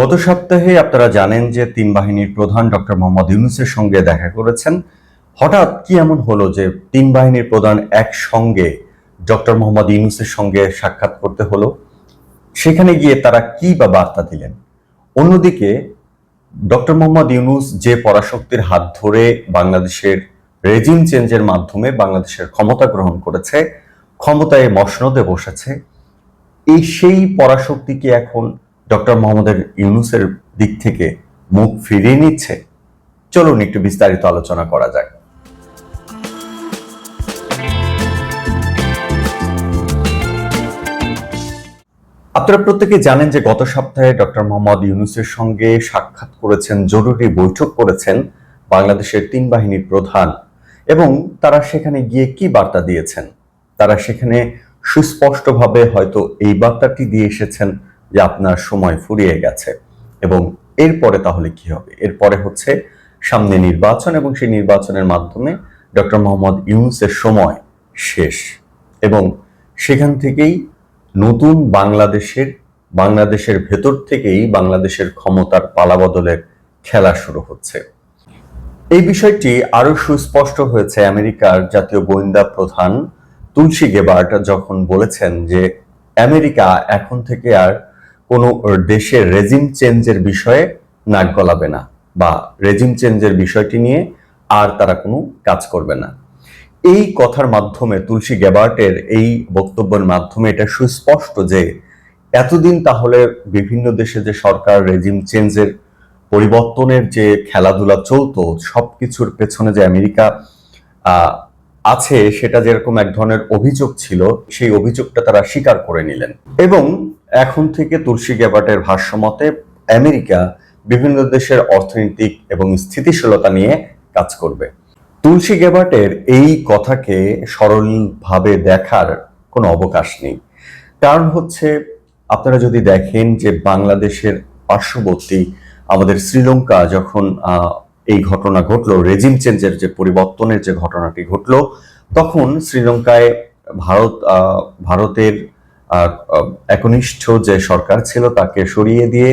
গত সপ্তাহে আপনারা জানেন যে তিন বাহিনীর প্রধান ডক্টর মোহাম্মদ ইউনুসের সঙ্গে দেখা করেছেন। হঠাৎ কি এমন হলো যে তিন বাহিনীর প্রধান একসঙ্গে ডক্টর মোহাম্মদ ইউনুসের সঙ্গে সাক্ষাৎ করতে হলো? সেখানে গিয়ে তারা কি বা বার্তা দিলেন? অন্যদিকে, ডক্টর মোহাম্মদ ইউনুস যে পরাশক্তির হাত ধরে বাংলাদেশের রেজিম চেঞ্জের মাধ্যমে বাংলাদেশের ক্ষমতা গ্রহণ করেছে, ক্ষমতায় মসনদে বসেছে, এই সেই পরাশক্তিকে এখন ডক্টর মোহাম্মদের ইউনুসের দিক থেকে মুখ ফিরিয়ে নিচ্ছে। চলুন একটু বিস্তারিত আলোচনা করা যাক। আপনারা প্রত্যেকে জানেন যে গত সপ্তাহে ডক্টর মোহাম্মদ ইউনুসের সঙ্গে সাক্ষাৎ করেছেন, জরুরি বৈঠক করেছেন বাংলাদেশের তিন বাহিনীর প্রধান এবং তারা সেখানে গিয়ে কি বার্তা দিয়েছেন? তারা সেখানে সুস্পষ্টভাবে হয়তো এই বার্তাটি দিয়ে এসেছেন যে আপনার সময় ফুরিয়ে গেছে। এবং এরপরে তাহলে কি হবে? এরপরে হচ্ছে সামনে নির্বাচন এবং সেই নির্বাচনের মাধ্যমে ডক্টর মোহাম্মদ ইউনুসের সময় শেষ। এবং সেখান থেকেই নতুন বাংলাদেশের বাংলাদেশের ভেতর থেকেই বাংলাদেশের ক্ষমতার পালাবদলের খেলা শুরু হচ্ছে। এই বিষয়টি আরও সুস্পষ্ট হয়েছে আমেরিকার জাতীয় গোয়েন্দা প্রধান তুলসী গেবার্ট যখন বলেছেন যে আমেরিকা এখন থেকে আর কোনো দেশের রেজিম চেঞ্জের বিষয়ে নাক গলাবে না বা রেজিম চেঞ্জের বিষয়টি নিয়ে আর তারা কোনো কাজ করবে না। এই কথার মাধ্যমে তুলসী গেবার্টের এই বক্তব্যের মাধ্যমে এটা সুস্পষ্ট যে এতদিন তাহলে বিভিন্ন দেশে যে সরকার রেজিম চেঞ্জের পরিবর্তনের যে খেলাধুলা চলতো, সবকিছুর পেছনে যে আমেরিকা আছে সেটা যেরকম এক ধরনের অভিযোগ ছিল, সেই অভিযোগটা তারা স্বীকার করে নিলেন। এবং এখন থেকে তুলসী গ্যাবার্টের ভাষ্যমতে আমেরিকা বিভিন্ন দেশের অর্থনৈতিক এবং স্থিতিশীলতা নিয়ে কাজ করবে। তুলসী গ্যাবার্টের এই কথাকে সরলভাবে দেখার কোনো অবকাশ নেই। কারণ হচ্ছে, আপনারা যদি দেখেন যে বাংলাদেশের পার্শ্ববর্তী আমাদের শ্রীলঙ্কা যখন এই ঘটনা ঘটলো রেজিম চেঞ্জের যে পরিবর্তনের যে ঘটনাটি ঘটলো, তখন শ্রীলঙ্কায় ভারত ভারতের একনিষ্ঠ যে সরকার ছিল তাকে সরিয়ে দিয়ে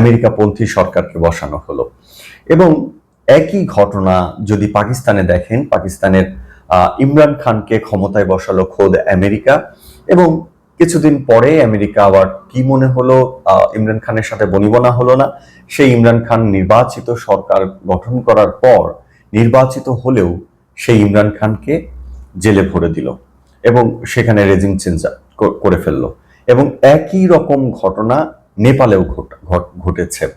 আমেরিকাপন্থী সরকারকে বসানো হলো। এবং একই ঘটনা যদি পাকিস্তানে দেখেন, পাকিস্তানের ইমরান খানকে ক্ষমতায় বসালো খোদ আমেরিকা এবং কিছুদিন পরে আমেরিকা আবার কি মনে হলো ইমরান খানের সাথে বনিবনা হলো না। সেই ইমরান খান নির্বাচিত সরকার গঠন করার পর নির্বাচিত হলেও সেই ইমরান খানকে জেলে ভরে দিল এবং সেখানে রেজিম চেঞ্জ করে ফেলল। এবং একই রকম ঘটনা নেপালেও ঘট- ঘট- ঘটেছে।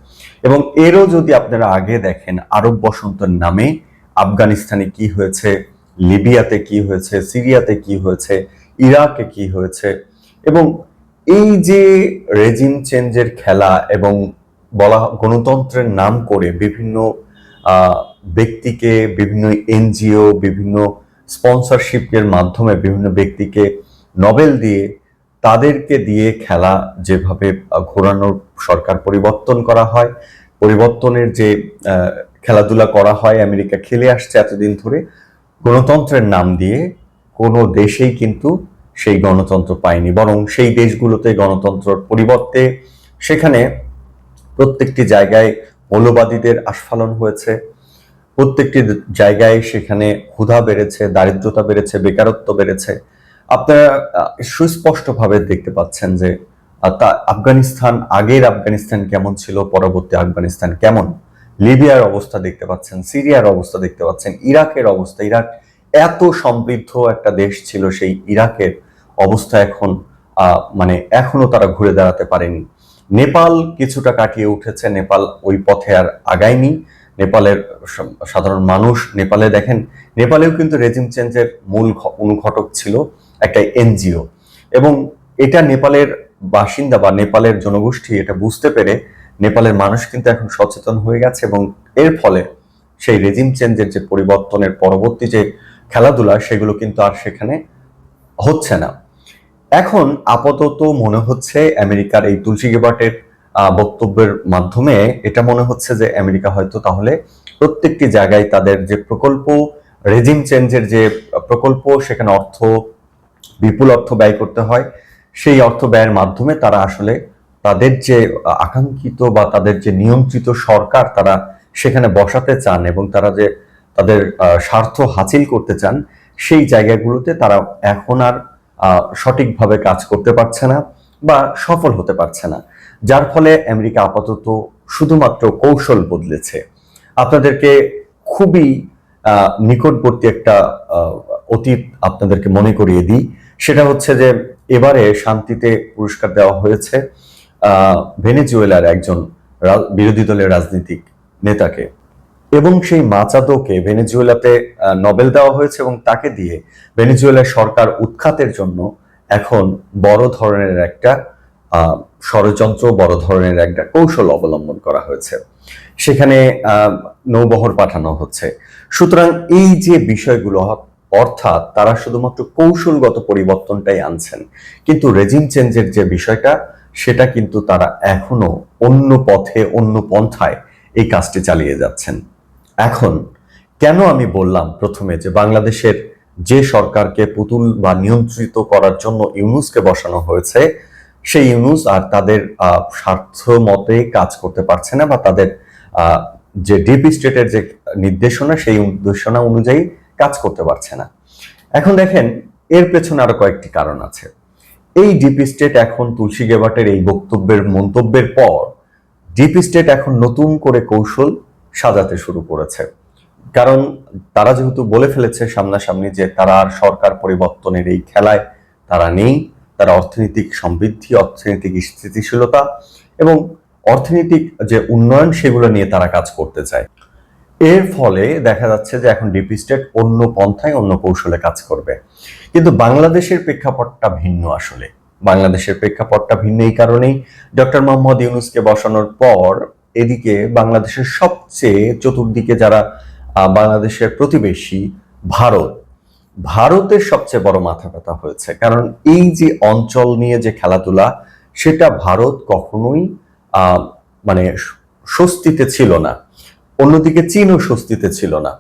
এবং এরও যদি আপনারা আগে দেখেন, আরব বসন্তের নামে আফগানিস্তানে কি হয়েছে, লিবিয়াতে কি হয়েছে, সিরিয়াতে কি হয়েছে, ইরাকে কি হয়েছে, এবং এই যে রেজিম চেঞ্জের খেলা এবং বলা, গণতন্ত্রের নাম করে বিভিন্ন ব্যক্তিকে, বিভিন্ন এনজিও, বিভিন্ন স্পন্সরশিপের মাধ্যমে বিভিন্ন ব্যক্তিকে নোবেল দিয়ে তাদেরকে দিয়ে খেলা যেভাবে ঘোরানোর সরকার পরিবর্তন করা হয়, পরিবর্তনের যে খেলাধুলা করা হয়, আমেরিকা খেলে আসছে এতদিন ধরে, গণতন্ত্রের নাম দিয়ে কোনো দেশেই কিন্তু সেই গণতন্ত্র পায়নি। বরং সেই দেশগুলোতে গণতন্ত্রের পরিবর্তে সেখানে প্রত্যেকটি জায়গায় মৌলবাদীদের আস্ফালন হয়েছে, প্রত্যেকটি জায়গায় সেখানে ক্ষুধা বেড়েছে, দারিদ্রতা বেড়েছে, বেকারত্ব বেড়েছে। আপনারা সুস্পষ্টভাবে দেখতে পাচ্ছেন যে তা আফগানিস্তান, আগের আফগানিস্তান কেমন ছিল, পরবর্তী আফগানিস্তান কেমন? লিবিয়ার অবস্থা দেখতে পাচ্ছেন, সিরিয়ার অবস্থা দেখতে পাচ্ছেন, ইরাকের অবস্থা। ইরাক এত সমৃদ্ধ একটা দেশ ছিল, সেই ইরাকের অবস্থা এখন মানে এখনও তারা ঘুরে দাঁড়াতে পারেনি। নেপাল কিছুটা কাটিয়ে উঠেছে, নেপাল ওই পথে আর আগায়নি। নেপালের সাধারণ মানুষ নেপালে দেখেন, নেপালেও কিন্তু রেজিম চেঞ্জের মূল অনুঘটক ছিল। একটা এনজিও। এবং এটা নেপালের বাসিন্দা বা নেপালের জনগোষ্ঠী এটা বুঝতে পেরে নেপালের মানুষ কিন্তু এখন সচেতন হয়ে গেছে এবং এর ফলে সেই রেজিম চেঞ্জের যে পরিবর্তনের পরবর্তী যে খেলাধুলা সেগুলো কিন্তু আর সেখানে হচ্ছে না। এখন আপাতত মনে হচ্ছে আমেরিকার এই তুলসী গেবার্টের আহ, বক্তব্যের মাধ্যমে এটা মনে হচ্ছে যে আমেরিকা হয়তো তাহলে প্রত্যেকটি জায়গায় তাদের যে প্রকল্প রেজিম চেঞ্জের যে প্রকল্প সেখানে অর্থ বিপুল অর্থ ব্যয় করতে হয়। সেই অর্থ ব্যয়ের মাধ্যমে তারা আসলে তাদের যে আকাঙ্ক্ষিত বা তাদের যে নিয়ন্ত্রিত সরকার তারা সেখানে বসাতে চান এবং তারা যে তাদের স্বার্থ হাসিল করতে চান, সেই জায়গাগুলোতে তারা এখন আর সঠিকভাবে কাজ করতে পারছে না বা সফল হতে পারছে না। যার ফলে আমেরিকা আপাতত শুধুমাত্র কৌশল বদলেছে। আপনাদেরকে খুবই নিকটবর্তী একটা অতীত আপনাদেরকে মনে করিয়ে দিই। সেটা হচ্ছে যে এবারে শান্তিতে পুরস্কার দেওয়া হয়েছে ভেনেজুয়েলার একজন বিরোধী দলের রাজনীতিক নেতাকে। এবং সেই মাচাদোকে ভেনেজুয়েলাতে নোবেল দেওয়া হয়েছে এবং তাকে দিয়ে ভেনেজুয়েলার সরকার উৎখাতের জন্য এখন বড় ধরনের একটা ষড়যন্ত্র, বড় ধরনের একটা কৌশল অবলম্বন করা হয়েছে। সেখানে নৌবহর পাঠানো হচ্ছে। সুতরাং এই যে বিষয়গুলো অর্থাৎ তারা শুধুমাত্র কৌশলগত পরিবর্তনটাই আনছেন। কিন্তু রেজিম চেঞ্জের যে বিষয়টা, সেটা কিন্তু তারা এখনও অন্য পথে, অন্য পন্থায় এই কাজটি চালিয়ে যাচ্ছেন। এখন, কেন আমি বললাম প্রথমে যে বাংলাদেশের যে সরকারকে পুতুল বা নিয়ন্ত্রিত করার জন্য ইউনুসকে বসানো হয়েছে, সেই ইউনুস আর তাদের স্বার্থ মতে কাজ করতে পারছে না বা তাদের যে ডিপ স্টেটের যে নির্দেশনা, সেই নির্দেশনা অনুযায়ী কাজ করতে পারছে না। এখন দেখেন, এর পেছনে আরও কয়েকটি কারণ আছে। এই ডিপ স্টেট এখন তুলসী গেবাটের এই বক্তব্যের, মন্তব্যের পর ডিপ স্টেট এখন নতুন করে কৌশল সাজাতে শুরু করেছে। কারণ তারা যেহেতু বলে ফেলেছে সামনাসামনি যে তারা আর সরকার পরিবর্তনের এই খেলায় তারা নেই, তারা অর্থনৈতিক সমৃদ্ধি, অর্থনৈতিক স্থিতিশীলতা এবং অর্থনৈতিক যে উন্নয়ন, সেগুলো নিয়ে তারা কাজ করতে চায়। এর ফলে দেখা যাচ্ছে যে এখন ডিপি স্টেট অন্য পন্থায় অন্য কৌশলে কাজ করবে। কিন্তু বাংলাদেশের প্রেক্ষাপটটা ভিন্ন আসলে। বাংলাদেশের প্রেক্ষাপটটা ভিন্ন এই কারণেই ডক্টর মোহাম্মদ ইউনুসকে বসানোর পর এদিকে বাংলাদেশের সবচেয়ে চতুর্দিকে যারা বাংলাদেশের প্রতিবেশী ভারত। ভারতের সবচেয়ে বড় মাথা ব্যথা হয়েছে। কারণ এই যে অঞ্চল নিয়ে যে খেলাধুলা, সেটা ভারত কখনোই মানে স্বস্তিতে ছিল না। অন্যদিকে চীনও স্বস্তিতে ছিল না।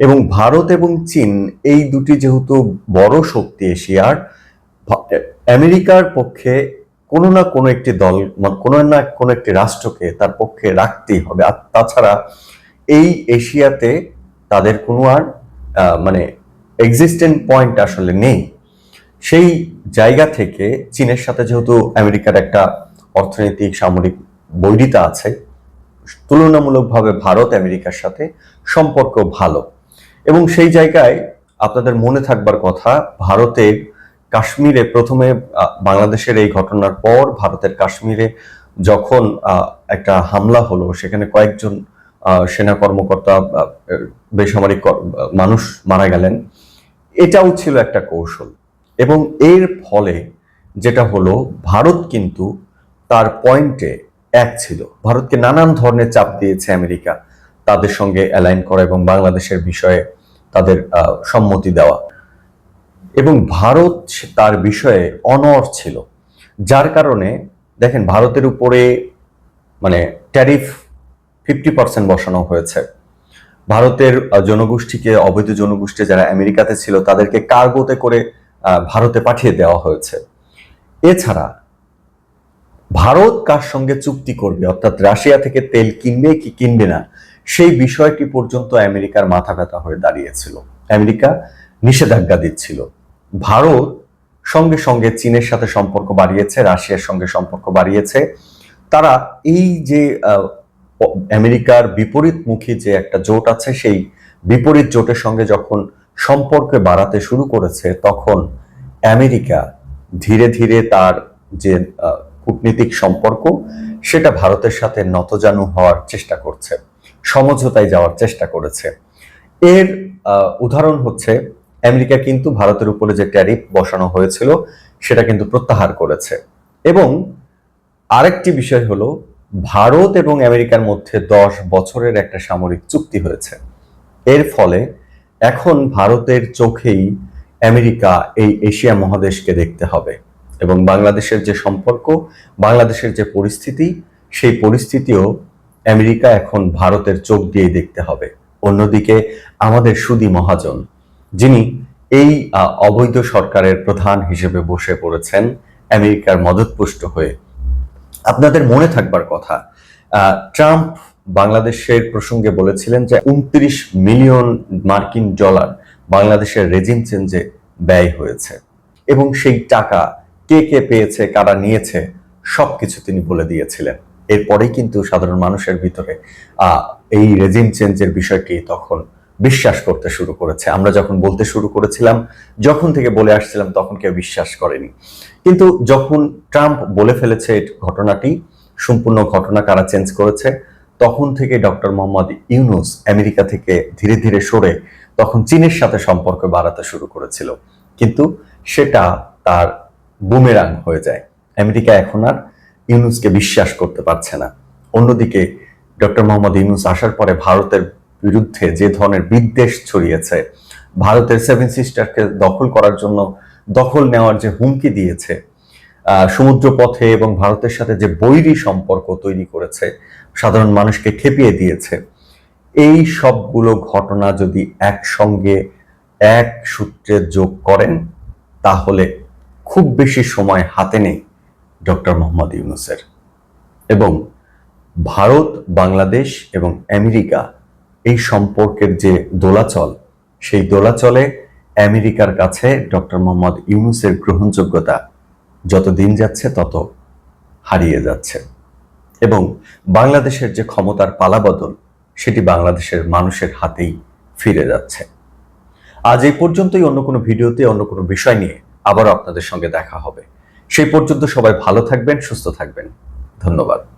এবং ভারত এবং চীন এই দুটি যেহেতু বড় শক্তি এশিয়ার আমেরিকার পক্ষে কোনো না কোনো একটি দল কোনো না কোনো একটি রাষ্ট্রকে তার পক্ষে রাখতেই হবে। আর তাছাড়া এই এশিয়াতে তাদের কোনো আর মানে এক্সিস্টেন্ট পয়েন্ট আসলে নেই। সেই জায়গা থেকে চীনের সাথে যেহেতু আমেরিকার একটা অর্থনৈতিক সামরিক বৈরিতা আছে তুলনামূলকভাবে ভারত, আমেরিকার সাথে সম্পর্ক ভালো। এবং সেই জায়গায় আপনাদের মনে থাকবার কথা, ভারতের কাশ্মীরে প্রথমে বাংলাদেশের এই ঘটনার পর ভারতের কাশ্মীরে যখন একটা হামলা হলো, সেখানে কয়েকজন সেনা কর্মকর্তা বেসামরিক মানুষ মারা গেলেন। এটাও ছিল একটা কৌশল। এবং এর ফলে যেটা হলো, ভারত কিন্তু তার পয়েন্টে এক ছিল। ভারতকে নানান ধরনের চাপ দিয়েছে আমেরিকা। তাদের সঙ্গে অ্যালাইন করা এবং বাংলাদেশের বিষয়ে তাদের সম্মতি দেওয়া। এবং ভারত তার বিষয়ে অনর ছিল। যার কারণে, দেখেন, ভারতের উপরে মানে ট্যারিফ ফিফটি পার্সেন্ট বসানো হয়েছে। ভারতের জনগোষ্ঠীকে, অবৈধ জনগোষ্ঠী যারা আমেরিকাতে ছিল, তাদেরকে কার্গোতে করে ভারতে পাঠিয়ে দেওয়া হয়েছে। এছাড়া ভারত কার সঙ্গে চুক্তি করবে? অর্থাৎ রাশিয়া থেকে তেল কিনবে কি কিনবে না? সেই বিষয়টি পর্যন্ত আমেরিকার মাথা ব্যথা হয়ে দাঁড়িয়েছিল। আমেরিকা নিষেধাজ্ঞা দিচ্ছিল। ভারত সঙ্গে সঙ্গে চীনের সাথে সম্পর্ক বাড়িয়েছে, রাশিয়ার সঙ্গে সম্পর্ক বাড়িয়েছে। তারা এই যে আমেরিকার বিপরীতমুখী যে একটা জোট আছে, সেই বিপরীত জোটের সঙ্গে যখন সম্পর্ক বাড়াতে শুরু করেছে, তখন আমেরিকা ধীরে ধীরে তার যে কূটনীতিক সম্পর্ক, সেটা ভারতের সাথে নতজানু হওয়ার চেষ্টা করছে, সমঝোতায় যাওয়ার চেষ্টা করেছে। এর উদাহরণ হচ্ছে, আমেরিকা কিন্তু ভারতের উপরে যে ট্যারিফ বসানো হয়েছিল, সেটা কিন্তু প্রত্যাহার করেছে। এবং আরেকটি বিষয় হলো, ভারত এবং আমেরিকার মধ্যে দশ বছরের একটা সামরিক চুক্তি হয়েছে। এর ফলে এখন ভারতের চোখেই আমেরিকা এই এশিয়া মহাদেশকে দেখতে হবে। এবং বাংলাদেশের যে সম্পর্ক, বাংলাদেশের যে পরিস্থিতি, সেই পরিস্থিতিও আমেরিকা এখন ভারতের চোখ দিয়ে দেখতে হবে। অন্যদিকে আমাদের সুদী মহাজন, যিনি এই অবৈধ সরকারের প্রধান হিসেবে বসে পড়েছেন, আমেরিকার মদতপুষ্ট হয়ে। আপনাদের মনে থাকবার কথা ট্রাম্প বাংলাদেশের প্রসঙ্গে বলেছিলেন যে উনত্রিশ মিলিয়ন মার্কিন ডলার বাংলাদেশের রেজিম চেঞ্জে ব্যয় হয়েছে এবং সেই টাকা কে কে পেয়েছে, কারা নিয়েছে, সবকিছু তিনি বলে দিয়েছিলেন। এরপরেই কিন্তু সাধারণ মানুষের ভিতরে এই রেজিম চেঞ্জের বিষয়টি তখন বিশ্বাস করতে শুরু করেছে। আমরা যখন বলতে শুরু করেছিলাম, যখন থেকে বলে আসছিলাম, তখন কেউ বিশ্বাস করেনি। কিন্তু যখন ট্রাম্প বলে ফেলেছে ঘটনাটি, সম্পূর্ণ ঘটনা কারা চেঞ্জ করেছে, তখন থেকে ডক্টর মোহাম্মদ ইউনুস আমেরিকা থেকে ধীরে ধীরে সরে তখন চীনের সাথে সম্পর্ক বাড়াতে শুরু করেছিল। কিন্তু সেটা তার বুমেরাং হয়ে যায়। আমেরিকা এখন আর ইউনুসকে বিশ্বাস করতে পারছে না। অন্যদিকে ডক্টর মোহাম্মদ ইউনুস আসার পরে ভারতের বিরুদ্ধে যে ধরনের বিদ্বেষ ছড়িয়েছে, ভারতের সেভেন সিস্টারকে দখল করার জন্য দখল নেওয়ার যে হুমকি দিয়েছে সমুদ্র পথে এবং ভারতের সাথে যে বৈরী সম্পর্ক তৈরি করেছে, সাধারণ মানুষকে খেপিয়ে দিয়েছে। এই সবগুলো ঘটনা যদি একসঙ্গে এক সূত্রে যোগ করেন, তাহলে খুব বেশি সময় হাতে নেই ডক্টর মোহাম্মদ ইউনুসের। এবং ভারত, বাংলাদেশ এবং আমেরিকা এই সম্পর্কের যে দোলাচল, সেই দোলাচলে আমেরিকার কাছে ডক্টর মোহাম্মদ ইউনুসের গ্রহণযোগ্যতা যত দিন যাচ্ছে তত হারিয়ে যাচ্ছে। এবং বাংলাদেশের যে ক্ষমতার পালাবদল, সেটি বাংলাদেশের মানুষের হাতেই ফিরে যাচ্ছে। আজ এই পর্যন্তই। অন্য কোনো ভিডিওতে, অন্য কোনো বিষয় নিয়ে আবারও আপনাদের সঙ্গে দেখা হবে। সেই পর্যন্ত সবাই ভালো থাকবেন সুস্থ থাকবেন। ধন্যবাদ।